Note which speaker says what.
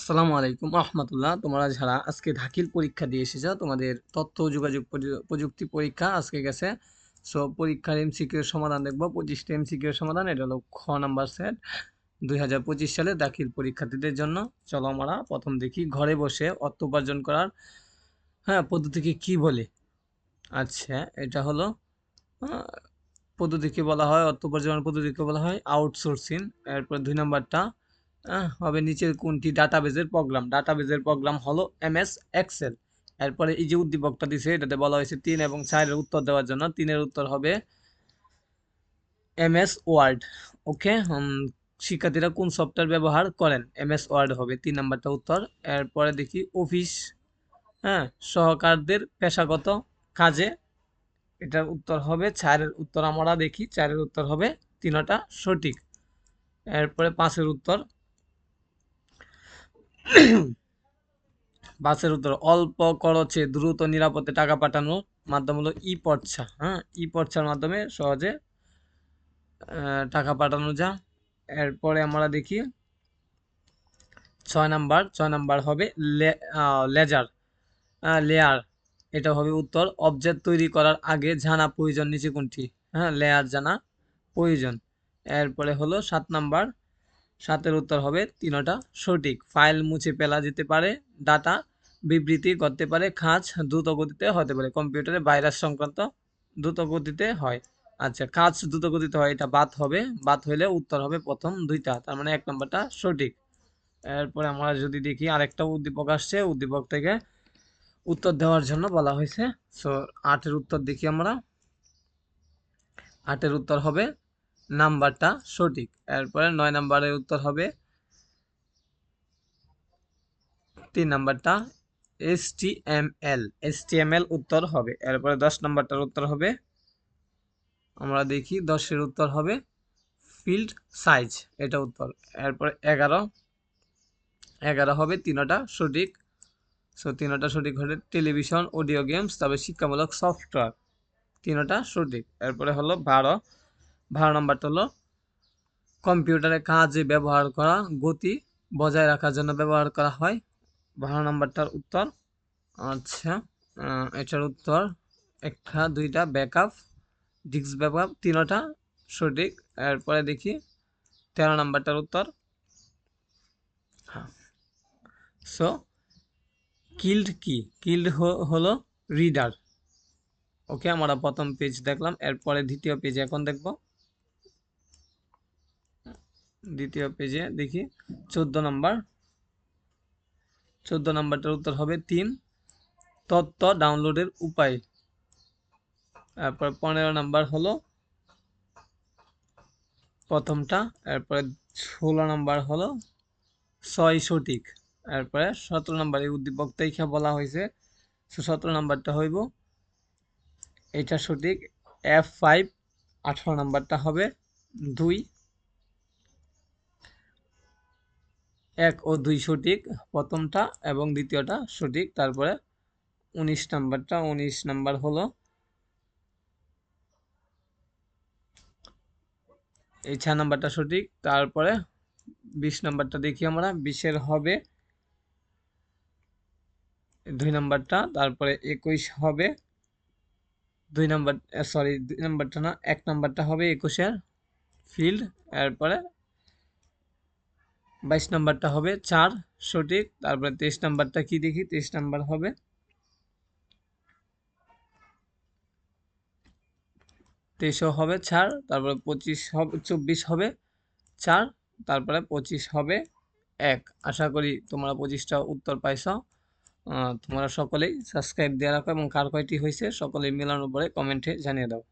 Speaker 1: আসসালামু আলাইকুম রহমতুল্লাহ। তোমরা যারা আজকে ধাকিল পরীক্ষা দিয়ে এসেছ, তোমাদের তথ্য, যোগাযোগ প্রযুক্তি পরীক্ষা আজকে গেছে। সো পরীক্ষার এমসিকিউ সমাধান দেখব। পঁচিশটা এমসিকিউ সমাধান, এটা হলো খ নাম্বার সেট দুই হাজার পঁচিশ সালে দাখিল পরীক্ষার্থীদের জন্য। চলো আমরা প্রথম দেখি, ঘরে বসে অর্থ উপার্জন করার হ্যাঁ পদ্ধতিকে কি বলে? আচ্ছা এটা হলো পদ্ধতিকে বলা হয়, অর্থ উপার্জনের পদ্ধতিকে বলা হয় আউটসোর্সিং এরপর দুই নাম্বারটা হবে নিচের কোনটি? ডাটাবেজের প্রোগ্রাম ডাটাবেজের প্রোগ্রাম হলো এমএস এক্সেল। এরপরে এই যে উদ্দীপকটা দিছে, এটাতে বলা হয়েছে তিন এবং চারের উত্তর দেওয়ার জন্য। তিনের উত্তর হবে এমএস ওয়ার্ড। ওকে শিক্ষার্থীরা কোন সফটওয়্যার ব্যবহার করেন? এমএস ওয়ার্ড হবে তিন নাম্বারটা উত্তর। এরপরে দেখি অফিস হ্যাঁ সহকারদের পেশাগত কাজে। এটার উত্তর হবে চারের উত্তর আমরা দেখি। চারের উত্তর হবে তিনটা সঠিক। এরপরে পাঁচের উত্তর বাসের উত্তর, অল্প খরচে দ্রুত নিরাপদে টাকা পাঠানোর মাধ্যম হলো ই পর্চা হ্যাঁ? ই পর্চার মাধ্যমে সহজে টাকা পাঠানো যায়। এরপরে আমরা দেখি, ছয় নাম্বার ছয় নাম্বার হবে লেজার লেয়ার। এটা হবে উত্তর, অবজেক্ট তৈরি করার আগে জানা প্রয়োজন নিচে কোনটি? হ্যাঁ লেয়ার জানা প্রয়োজন। এরপরে হলো সাত নাম্বার সাতের উত্তর হবে তিনটা সঠিক। ফাইল মুছে ফেলা যেতে পারে, ডাটা বিবৃতি করতে পারে, খাঁজ দ্রুত গতিতে হতে পারে। কম্পিউটারে ভাইরাস সংক্রান্ত দ্রুত গতিতে হয়। আচ্ছা কাজ দ্রুত গতিতে হয়, এটা বাদ হবে। বাদ হইলে উত্তর হবে প্রথম দুইটা, তার মানে এক নম্বরটা সঠিক। এরপরে আমরা যদি দেখি আরেকটা উদ্দীপক আসছে, উদ্দীপক থেকে উত্তর দেওয়ার জন্য বলা হয়েছে। সো আটের উত্তর দেখি আমরা। আটের উত্তর হবে নাম্বারটা সঠিক। এরপরে নয় নাম্বারের উত্তর হবে। তিন নাম্বারটা S T M L S T M L উত্তর হবে। এরপরে দশ নাম্বারটার উত্তর হবে। আমরা দেখি দশের উত্তর হবে। ফিল্ড সাইজ, এটা উত্তর। এরপরে এগারো। এগারো হবে, তিনটা সঠিক। সো তিনটা সঠিক হবে টেলিভিশন, অডিও গেমস তবে শিক্ষামূলক সফটওয়্যার, তিনটা সঠিক। এরপরে হলো বারো। বারো নম্বরটা হলো কম্পিউটারে কাজে ব্যবহার করা, গতি বজায় রাখার জন্য ব্যবহার করা হয়। বারো নম্বরটার উত্তর আচ্ছা এটার উত্তর একটা, দুইটা, ব্যাকআপ, ডিস্ক ব্যাকআপ, তিনটা, সঠিক। এরপরে দেখি, তেরো নম্বরটার উত্তর। হ্যাঁ। সো কিল্ড কি? কিল্ড হলো রিডার। ওকে, আমরা প্রথম পেজ দেখলাম, এরপরে দ্বিতীয় পেজ এখন দেখব। দ্বিতীয় পেজে দেখি, চোদ্দ নম্বর। চোদ্দ নম্বরটার উত্তর হবে তিন। তথ্য ডাউনলোডের উপায়। তারপর পনেরো নাম্বার হলো প্রথমটা। এরপরে ষোলো নাম্বার হলো ছয় সঠিক। এরপরে সতেরো নাম্বার এই উদ্দীপক তাইখা বলা হয়েছে। সতেরো নাম্বারটা হইব এটা সঠিক। এফ ফাইভ আঠারো নাম্বারটা হবে দুই। এক ও দুই সঠিক, প্রথমটা এবং দ্বিতীয়টা সঠিক, তারপরে উনিশ নাম্বারটা, উনিশ নাম্বার হলো এই ছয় নাম্বারটা সঠিক, তারপরে বিশ নাম্বারটা দেখি আমরা, বিশের হবে দুই নাম্বারটা, তারপরে একুশ হবে দুই নাম্বার সরি দুই নাম্বারটা না, এক নাম্বারটা হবে একুশের ফিল্ড এরপরে বাইশ নাম্বারটা হবে, চার, সঠিক। তারপরে তেইশ নাম্বারটা কি দেখি? তেইশ নাম্বার হবে। তেইশও হবে, চার। তারপরে পঁচিশ হবে, চব্বিশ হবে, চার। তারপরে পঁচিশ হবে, এক। আশা করি তোমরা পঁচিশটা উত্তর পাইছ। তোমরা সকলেই সাবস্ক্রাইব দিয়ে রাখো এবং কার কয়টি হয়েছে সকলেই মেলানোর পরে কমেন্টে জানিয়ে দাও।